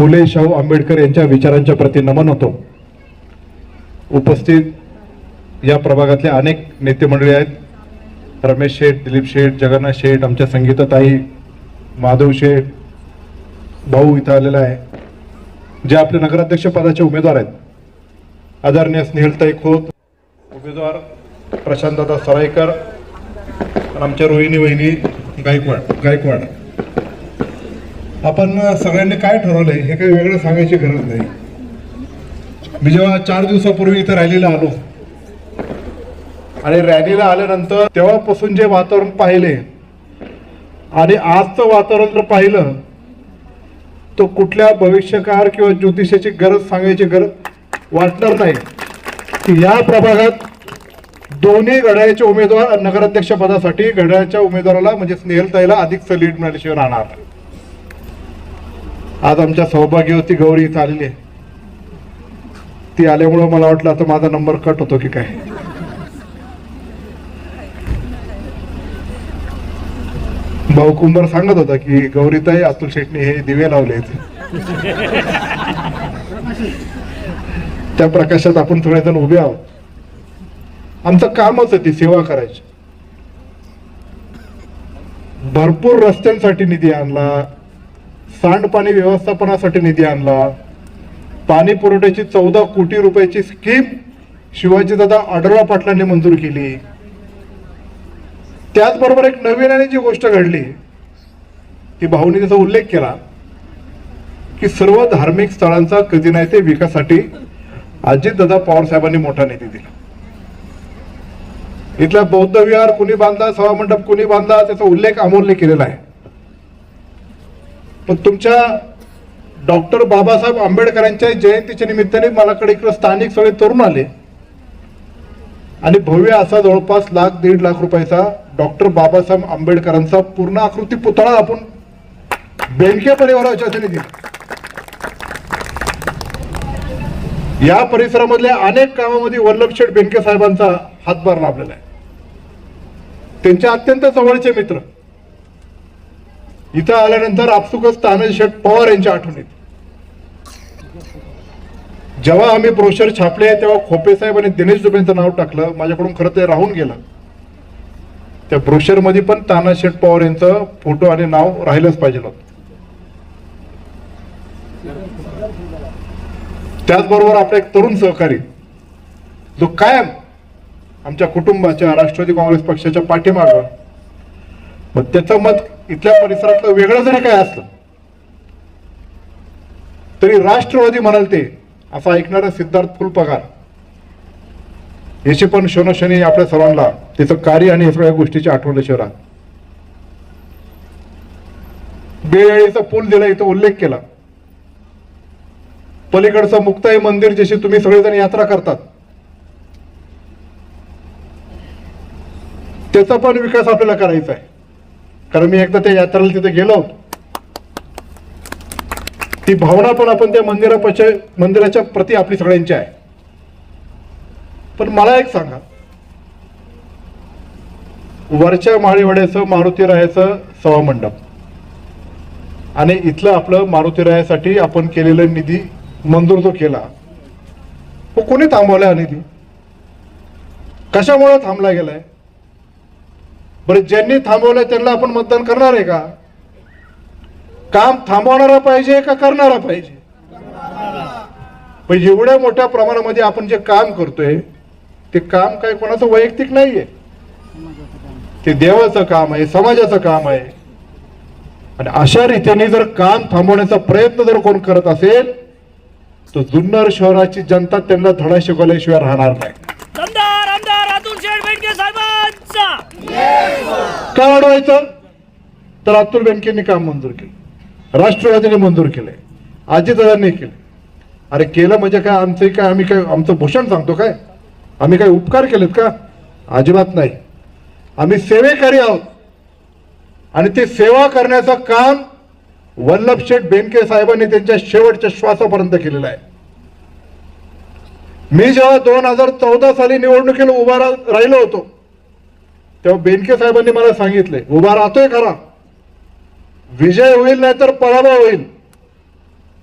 फुले शाहू आंबेडकर यांच्या विचारांच्या प्रती नमन होतो. उपस्थित या प्रभागातले अनेक नेते मंडळी आहेत. रमेश शेठ दिलीप शेठ जगन्नाथ शेठ आमच्या संगीताताई माधव शेठ भाऊ इथं आलेला आहे. जे आपले नगराध्यक्ष पदाचे उमेदवार आहेत. आदरणीय स्नेहलताई खोत उमेदवार प्रशांतदादा सरायकर आमच्या रोहिणी वहिनी गायकवाड गायकवाड. आपण सगळ्यांनी काय ठरवलंय हे काही वेगळं सांगायची गरज नाही मी जेव्हा चार दिवसापूर्वी इथं रॅलीला आलो आणि रॅलीला आल्यानंतर तेव्हापासून जे वातावरण पाहिले आणि आजचं वातावरण जर पाहिलं तो कुठल्या भविष्यकार किंवा ज्योतिषाची गरज सांगायची गरज वाटणार नाही की या प्रभागात दोन्ही घड्याळ्याचे उमेदवार नगराध्यक्षपदासाठी घड्याळ्याच्या उमेदवाराला म्हणजे स्नेहलताईला अधिक सलीड मिळाल्याशिवाय राहणार नाही. आज आमच्या सौभाग्यवती गौरी इथं आलेली आहे. ती आल्यामुळं मला वाटलं आता माझा नंबर कट होतो की काय. भाऊ कुंभार सांगत होता की गौरीताई अतुल शेटणी हे दिवे लावलेत त्या प्रकाशात आपण थोडे जण उभे आहोत. आमचं कामच आहे ती सेवा करायची. भरपूर रस्त्यांसाठी निधी आणला. सांडपाणी व्यवस्थापनासाठी निधी आणला. पाणी पुरवठ्याची चौदा कोटी रुपयाची स्कीम शिवाजीदादा आढळराव पाटलांनी मंजूर केली. त्याचबरोबर एक नवीन आणि जी गोष्ट घडली ती भाऊनी त्याचा उल्लेख केला की सर्व धार्मिक स्थळांचा कधी नाही ते विकासासाठी अजितदादा पवार साहेबांनी मोठा निधी दिला. इथला बौद्ध विहार कुणी बांधला सभामंडप कुणी बांधला त्याचा उल्लेख अमोलने केलेला आहे. पण तुमच्या डॉक्टर बाबासाहेब आंबेडकरांच्या जयंतीच्या निमित्ताने मलाकडे इकडे स्थानिक सगळे तरुण आले. आणि भव्य असा जवळपास लाख दीड लाख रुपयाचा डॉक्टर बाबासाहेब आंबेडकरांचा पूर्ण आकृती पुतळा आपण बेनके परिवाराच्या वतीने दिला. या परिसरामधल्या अनेक कामामध्ये वल्लभशेठ बेनके साहेबांचा हातभार लाभलेला आहे. त्यांचे अत्यंत जवळचे मित्र इथं आल्यानंतर आपसुकच तानाजी शेठ पवार यांच्या आठवणीत. जेव्हा आम्ही ब्रोशर छापले तेव्हा खोपे साहेब आणि दिनेश दुबेंचं नाव टाकलं माझ्याकडून खरं ते राहून गेलं. त्या ब्रोशरमध्ये पण तानाजी शेठ पवार यांचं फोटो आणि नाव राहिलंच पाहिजे होतं. त्याचबरोबर आपला एक तरुण सहकारी जो कायम आमच्या कुटुंबाच्या राष्ट्रवादी काँग्रेस पक्षाच्या पाठीमागं मग त्याचं मत इथल्या परिसरातलं वेगळं जरी काय असलं तरी राष्ट्रवादी म्हणाल ते असं ऐकणारा सिद्धार्थ फुलपगार याची पण क्षणक्षणी आपल्या सर्वांना त्याचं कार्य आणि या सगळ्या गोष्टीची आठवण शहरात. बेळेचा पूल दिला इथं उल्लेख केला. पलीकडचं मुक्ताई मंदिर जशी तुम्ही सगळेजण यात्रा करतात. त्याचा पण विकास आपल्याला करायचा आहे. कारण मी एकदा त्या यात्रेला तिथे गेलो. ती भावना पण आपण त्या मंदिरापाच्या मंदिराच्या प्रती आपली सगळ्यांची आहे. पण मला एक सांगा. वरच्या माळीवड्याचं मारुती रायाचं सभा मंडप आणि इथलं आपलं मारुती रायासाठी आपण केलेलं निधी मंजूर जो केला तो कोणी थांबवला हा निधी? कशामुळे थांबला गेलाय? बरं ज्यांनी थांबवलंय त्यांना आपण मतदान करणार आहे का? काम थांबवणारा पाहिजे का करणारा पाहिजे? पण एवढ्या मोठ्या प्रमाणामध्ये आपण जे काम करतोय ते काम काय कोणाचं वैयक्तिक नाहीये. ते देवाचं काम आहे समाजाचं काम आहे. आणि अशा रीतीने जर काम थांबवण्याचा प्रयत्न जर कोण करत असेल तर जुन्नर शहराची जनता त्यांना धडा शिकवल्याशिवाय राहणार नाही. का अडवायचं तर अतुल बँकेने काम मंजूर केलं. राष्ट्रवादीने मंजूर केलंय. अजितदादांनी केलं अरे केलं म्हणजे काय? आमचं काय? आम्ही काय? आमचं भूषण सांगतो काय? आम्ही काय उपकार केलेत का? अजिबात नाही. आम्ही सेवेकरी आहोत. आणि ते सेवा करण्याचं काम वल्लभशेठ बेनके साहेबांनी त्यांच्या शेवटच्या श्वासापर्यंत केलेलं आहे. मी जेव्हा दोन हजार चौदा साली निवडणुकीला उभा राहिलो होतो तेव्हा बेनके साहेबांनी मला सांगितले उभा राहतोय खरा. विजय होईल नाही तर पराभव होईल.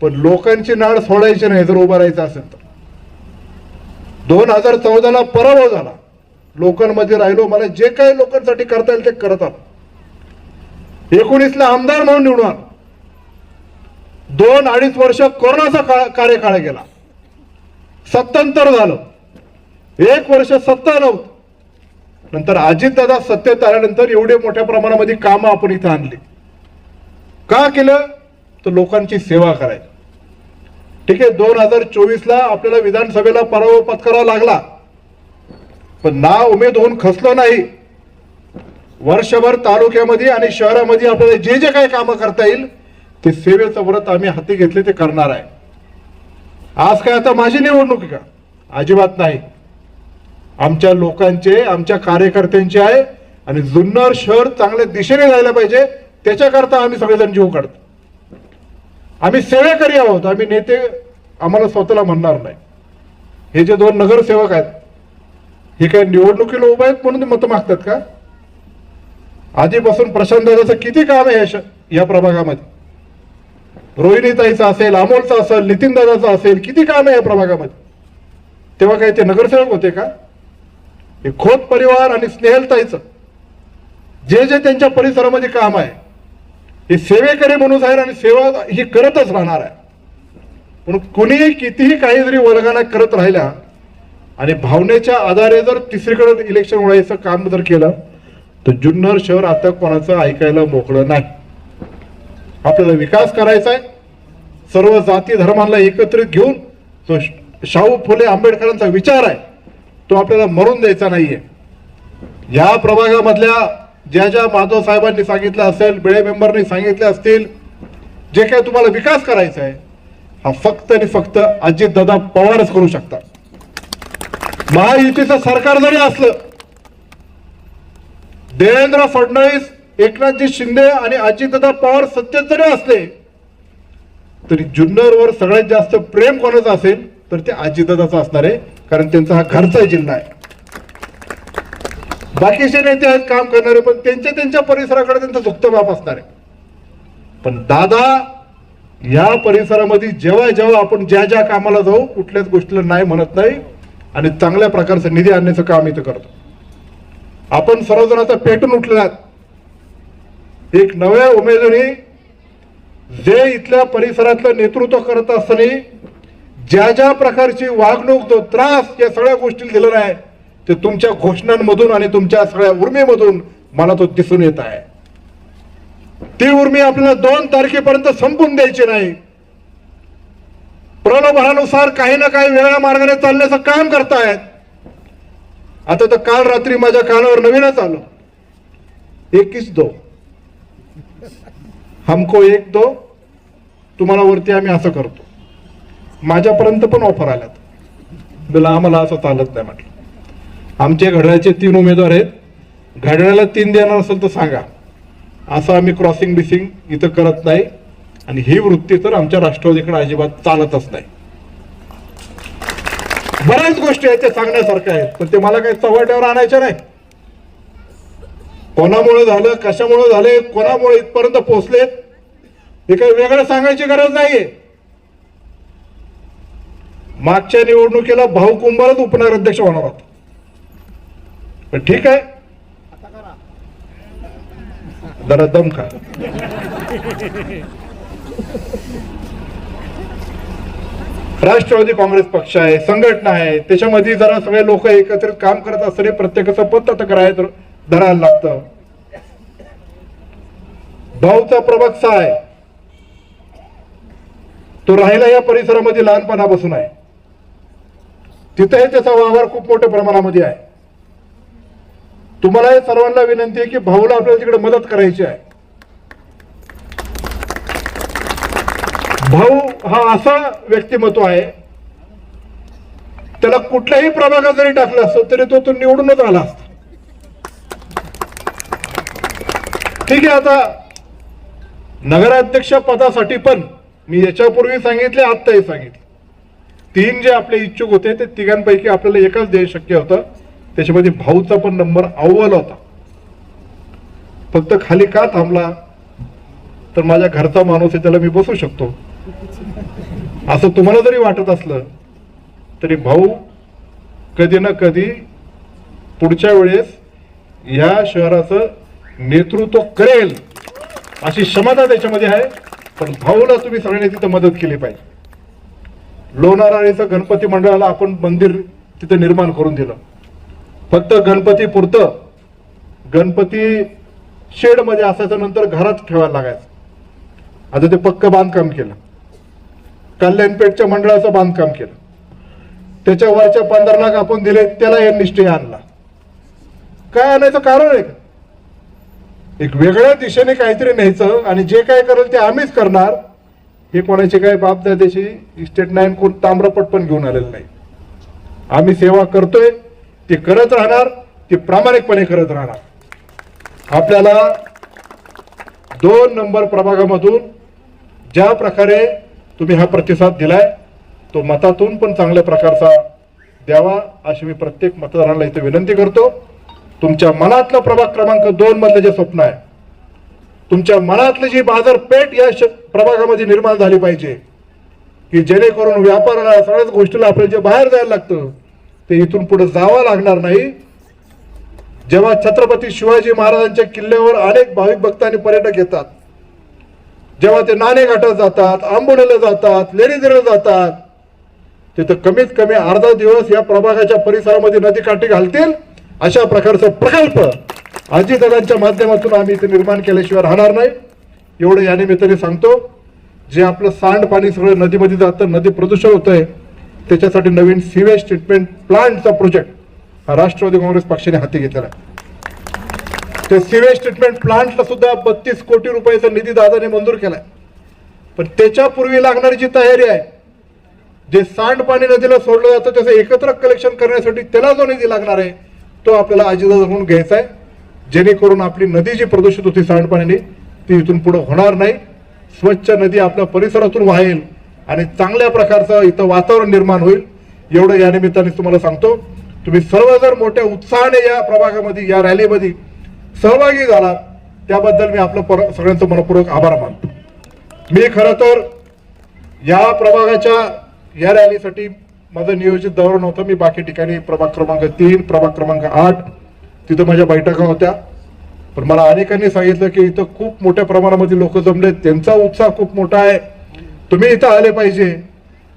पण लोकांची नाळ सोडायची नाही जर उभं राहायचं असेल तर. दोन हजार चौदाला पराभव झाला. लोकांमध्ये राहिलो मला जे काही लोकांसाठी करता येईल ते करत आलो एकोणीसला आमदार म्हणून निवडून आलो. दोन अडीच वर्ष कोरोनाचा कार्यकाळ गेला. सत्तांतर झालं. एक वर्ष सत्ता नव्हतं. नंतर अजितदादा सत्तेत आल्यानंतर एवढे मोठ्या प्रमाणामध्ये कामं आपण इथं आणली. का केलं? तर लोकांची सेवा करायची. ठीक आहे दोन हजार चोवीसला आपल्याला विधानसभेला पराभव पत्करावा लागला. पण ना उमेद होऊन खसलो नाही. वर्षभर तालुक्यामध्ये आणि शहरामध्ये आपल्याला जे जे काही कामं करता येईल ते सेवेचं व्रत आम्ही हाती घेतले ते करणार आहे. आज काय आता माझी निवडणूक आहे का? अजिबात नाही. आमच्या लोकांचे आमच्या कार्यकर्त्यांचे आहे आणि जुन्नर शहर चांगल्या दिशेने जायला पाहिजे त्याच्याकरता आम्ही सगळेजण जीव काढतो. आम्ही सेवेकरी आहोत आम्ही नेते आम्हाला स्वतःला म्हणणार नाही. हे जे दोन नगरसेवक आहेत हे काय निवडणुकीला उभे आहेत म्हणून मतं मागतात का? आधीपासून प्रशांत दादाचं किती काम आहे या श- या प्रभागामध्ये? रोहिणीताईचं असेल अमोलचं असेल नितीन दादाचं असेल किती काम आहे या प्रभागामध्ये? तेव्हा काय ते नगरसेवक होते का? हे खोत परिवार आणि स्नेहलताईचं जे जे त्यांच्या परिसरामध्ये काम आहे हे सेवेकरी म्हणून आहे आणि सेवा ही करतच राहणार आहे. म्हणून कुणीही कितीही काही जरी वर्गाला करत राहिल्या आणि भावनेच्या आधारे जर तिसरीकडे इलेक्शन व्हायचं काम जर केलं तर जुन्नर शहर आता कोणाचं ऐकायला मोकळं नाही. आपल्याला विकास करायचा आहे. सर्व जाती धर्मांना एकत्रित घेऊन तो श- शाहू फुले आंबेडकरांचा विचार आहे. तो आपल्याला मरून द्यायचा नाहीये. या प्रभागामधल्या ज्या ज्या माधव साहेबांनी सांगितलं असेल बिळे मेंबरनी सांगितले असतील जे काही तुम्हाला विकास करायचा आहे हा फक्त आणि फक्त अजितदादा पवारच करू शकतात. महायुतीचं सरकार जरी असलं देवेंद्र फडणवीस एकनाथजी शिंदे आणि अजितदादा पवार सत्तेत जरी असले तरी जुन्नरवर सगळ्यात जास्त प्रेम कोणाचं असेल तर ते अजितदादाचं असणार आहे. कारण त्यांचा हा घरचा जिल्हा आहे. बाकीचे नेते आहेत काम करणारे पण त्यांच्या त्यांच्या परिसराकडे त्यांचं झुकतं बाप असणार आहे. पण दादा या परिसरामध्ये जेव्हा जेव्हा आपण ज्या ज्या कामाला जाऊ कुठल्याच गोष्टीला नाही म्हणत नाही आणि चांगल्या प्रकारचा निधी आणण्याचं काम इथं करतो. आपण सर्वजण आता पेटून उठलेलात एक नव्या उमेदवारी जे इथल्या परिसरातलं नेतृत्व करत असताना ज्या ज्या प्रकारची वागणूक तो त्रास या सगळ्या गोष्टी दिलेला आहे ते तुमच्या घोषणांमधून आणि तुमच्या सगळ्या उर्मीमधून मला तो दिसून येत आहे. ती उर्मी आपल्याला दोन तारखेपर्यंत संपून द्यायची नाही. प्रलोभनानुसार काही ना काही वेगळ्या मार्गाने चालण्याचं काम करतायत. आता तर काल रात्री माझ्या कानावर नवीनच आलं. एकवीस दो. हमको एक दो. तुम्हाला वरती आम्ही असं करतो. माझ्यापर्यंत पण ऑफर आल्यात. बोला आम्हाला असं चालत नाही म्हटलं. आमच्या घड्याळाचे तीन उमेदवार आहेत. घड्याळाला तीन देणार असेल तर सांगा. असं आम्ही क्रॉसिंग बिसिंग इथं करत नाही. आणि ही वृत्ती तर आमच्या राष्ट्रवादीकडे अजिबात चालतच नाही. बऱ्याच गोष्टी आहेत त्या सांगण्यासारख्या आहेत पण ते मला काही चव्हाट्यावर आणायच्या नाही. कोणामुळे झालं कशामुळे झाले कोणामुळे इथपर्यंत पोहोचलेत हे काही वेगळं सांगायची गरज नाहीये. मागच्या निवडणुकीला भाऊ कुंभारच उपनगराध्यक्ष होणार होता. पण ठीक आहे. जरा दम खा. राष्ट्रवादी काँग्रेस पक्ष आहे संघटना आहे त्याच्यामध्ये जरा सगळे लोक एकत्रित काम करत असताना प्रत्येकाचं पत आता करायचं धरायला लागतं. भाऊचा प्रभाग सहा आहे. तो राहिला या परिसरामध्ये लहानपणापासून आहे. तिथेही त्याचा वावर खूप मोठ्या प्रमाणामध्ये आहे. तुम्हाला हे सर्वांना विनंती आहे की भाऊला आपल्याला तिकडे मदत करायची आहे. भाऊ हा असा व्यक्तिमत्व आहे. त्याला कुठल्याही प्रभागात जरी टाकलं असतं तरी तो तो निवडूनच आला असता. ठीक आहे आता नगराध्यक्ष पदासाठी पण मी याच्यापूर्वी सांगितले आत्ताही सांगितले. तीन जे आपले इच्छुक होते ते तिघांपैकी आपल्याला एकच देय शक्य होतं. त्याच्यामध्ये भाऊचा पण नंबर अव्वल होता. फक्त खाली का थांबला? तर माझ्या घरचा माणूस आहे त्याला मी बसू शकतो. असं तुम्हाला जरी वाटत असलं तरी भाऊ कधी ना कधी पुढच्या वेळेस या शहराचं नेतृत्व करेल अशी क्षमता त्याच्यामध्ये आहे. पण भाऊला तुम्ही सगळ्यांनी तिथं मदत केली पाहिजे. लोणाराळीचं गणपती मंडळाला आपण मंदिर तिथं निर्माण करून दिलं. फक्त गणपती पुरतं गणपती शेडमध्ये असायचं नंतर घरात ठेवायला लागायचं. आता ते पक्क बांधकाम केलं. कल्याणपेठच्या मंडळाचं बांधकाम केलं. त्याच्या वरच्या पंधरा लाख आपण दिले त्याला एन निष्ठे आणला. काय आणायचं कारण आहे का? एक वेगळ्या दिशेने काहीतरी न्यायचं आणि जे काय करेल ते आम्हीच करणार. हे कोणाची काय बापदाद्याची इस्टेट नाईन कोण ताम्रपट पण घेऊन आलेलं नाही. आम्ही सेवा करतोय ते करत राहणार ते प्रामाणिकपणे करत राहणार. आपल्याला दोन नंबर प्रभागामधून ज्या प्रकारे तुम्ही हा प्रतिसाद दिलाय तो मतातून पण चांगल्या प्रकारचा द्यावा अशी मी प्रत्येक मतदारांना इथे विनंती करतो. तुमच्या मनातला प्रभाग क्रमांक दोन मधलं जे स्वप्न आहे तुमच्या मनातली जी बाजारपेठ या श- प्रभागामध्ये निर्माण झाली पाहिजे. की जेणेकरून व्यापाराला सगळ्याच गोष्टीला आपल्याला जे बाहेर जायला लागतं ते इथून पुढे जावं लागणार नाही. जेव्हा छत्रपती शिवाजी महाराजांच्या किल्ल्यावर अनेक भाविक भक्त आणि पर्यटक येतात जेव्हा ते नाणे घाटात जातात आंबोलीला जातात लेणीदेला जातात तिथं कमीत कमी अर्धा दिवस या प्रभागाच्या परिसरामध्ये नदीकाठी घालतील अशा प्रकारचा प्रकल्प अजितदादांच्या माध्यमातून आम्ही इथे निर्माण केल्याशिवाय राहणार नाही. एवढं या निमित्ताने सांगतो जे आपलं सांडपाणी सगळं नदीमध्ये जातं नदी प्रदूषण होत आहे त्याच्यासाठी नवीन सिवेज ट्रीटमेंट प्लांटचा प्रोजेक्ट हा राष्ट्रवादी काँग्रेस पक्षाने हाती घेतलेला आहे. ते सिवेज ट्रीटमेंट प्लांटला सुद्धा बत्तीस कोटी रुपयाचा निधी दादाने मंजूर केलाय. पण त्याच्यापूर्वी लागणारी जी तयारी आहे जे सांडपाणी नदीला सोडलं जातं त्याचं एकत्र कलेक्शन करण्यासाठी त्याला जो निधी लागणार आहे तो आपल्याला अजितदादा म्हणून घ्यायचा आहे. जेणेकरून आपली नदी जी प्रदूषित होती सांडपाण्याने ती इथून पुढे होणार नाही. स्वच्छ नदी आपल्या परिसरातून वाहेल आणि चांगल्या प्रकारचं इथं वातावरण निर्माण होईल. एवढं या निमित्ताने तुम्हाला सांगतो. तुम्ही सर्व जर मोठ्या उत्साहाने या प्रभागामध्ये या रॅलीमध्ये सहभागी झाला त्याबद्दल मी आपलं पर- सगळ्यांचं मनपूर्वक आभार मानतो. मी खरं तर या प्रभागाच्या या रॅलीसाठी माझं नियोजित दौरा नव्हतं. मी बाकी ठिकाणी प्रभाग क्रमांक तीन प्रभाग क्रमांक आठ तिथं माझ्या बैठका होत्या. पण मला अनेकांनी सांगितलं की इथं खूप मोठ्या प्रमाणामध्ये लोक जमले त्यांचा उत्साह खूप मोठा आहे. तुम्ही इथं आले पाहिजे.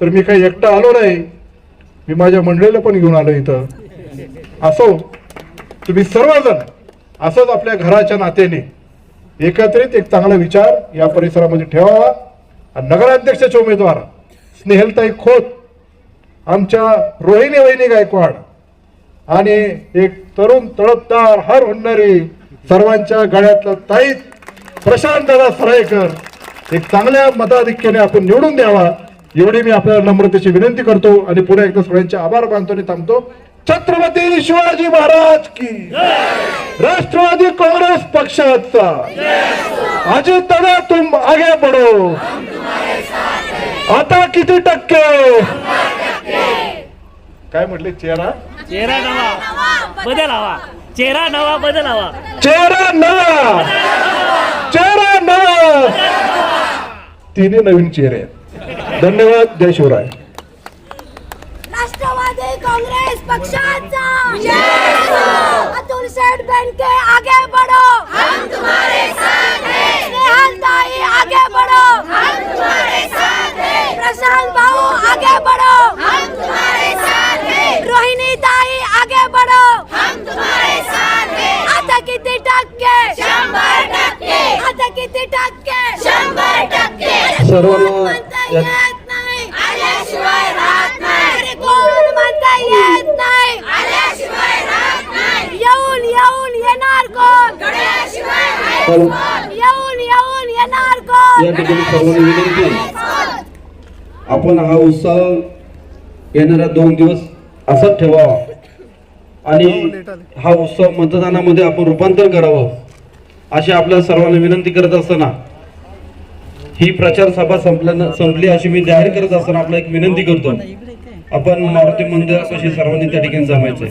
तर मी काही एकटा आलो नाही. मी माझ्या मंडळीला पण घेऊन आलो इथं. असो तुम्ही सर्वजण असंच आपल्या घराच्या नात्याने एकत्रित एक चांगला विचार या परिसरामध्ये ठेवावा. आणि नगराध्यक्षाचे उमेदवार स्नेहलताई खोत आमच्या रोहिणी वहिनी गायकवाड आणि एक तरुण तळपदार हर हुन्नरी सर्वांच्या गळ्यातलं ताईत प्रशांत दादा सरायकर. एक चांगल्या मताधिक्याने आपण निवडून द्यावा. एवढी मी आपल्याला नम्रतेची विनंती करतो आणि पुन्हा एकदा सगळ्यांचे आभार मानतो आणि थांबतो. छत्रपती शिवाजी महाराज की राष्ट्रवादी काँग्रेस पक्षाचा अजित दादा तुम आगे पडो आता किती टक्के? काय म्हटले? चेहरा? चेहरा नवा. बदल हवा. चेहरा नवा बदल हवा. चेहरा नवा. चेहरा नवा. तिन्ही नवीन चेहरे आहेत. धन्यवाद. जय शिवराय. राष्ट्रवादी कांग्रेस पक्षाचा. अतुल सेठ बेनके आगे बढ़ो. हम तुम्हारे साथ हैं. स्नेहल ताई आगे बढ़ो. हम तुम्हारे साथ हैं. प्रशांत भाऊ आगे बढ़ो. हम तुम्हारे साथ हैं रोहिणी ताई आगे बढ़ो हम तुम्हारे साथ हैं आता किती टक्के शंभर टक्के आता किती टक्के? शंभर टक्के. सर्वांना म्हणता या- येत नाही. आल्याशिवाय राहत नाही. अरे कोण म्हणता येत नाही? आल्याशिवाय राहत नाही. येऊन येऊन येणार कोण? घडल्याशिवाय सर्व- येऊन येऊन येणार कोण? या ठिकाणी सर्वांनी विनंती कोण? आपण हा उत्सव येणाऱ्या दोन दिवस असाच ठेवावा. आणि हा उत्सव मतदानामध्ये आपण रूपांतर करावं. अशी आपल्या सर्वांना विनंती करत असताना ही प्रचार सभा संपल्यानं संपली अशी मी जाहीर करत असताना आपला एक विनंती करतो. आपण मारुती मंदिरापाशी सर्वांनी त्या ठिकाणी जमायचंय.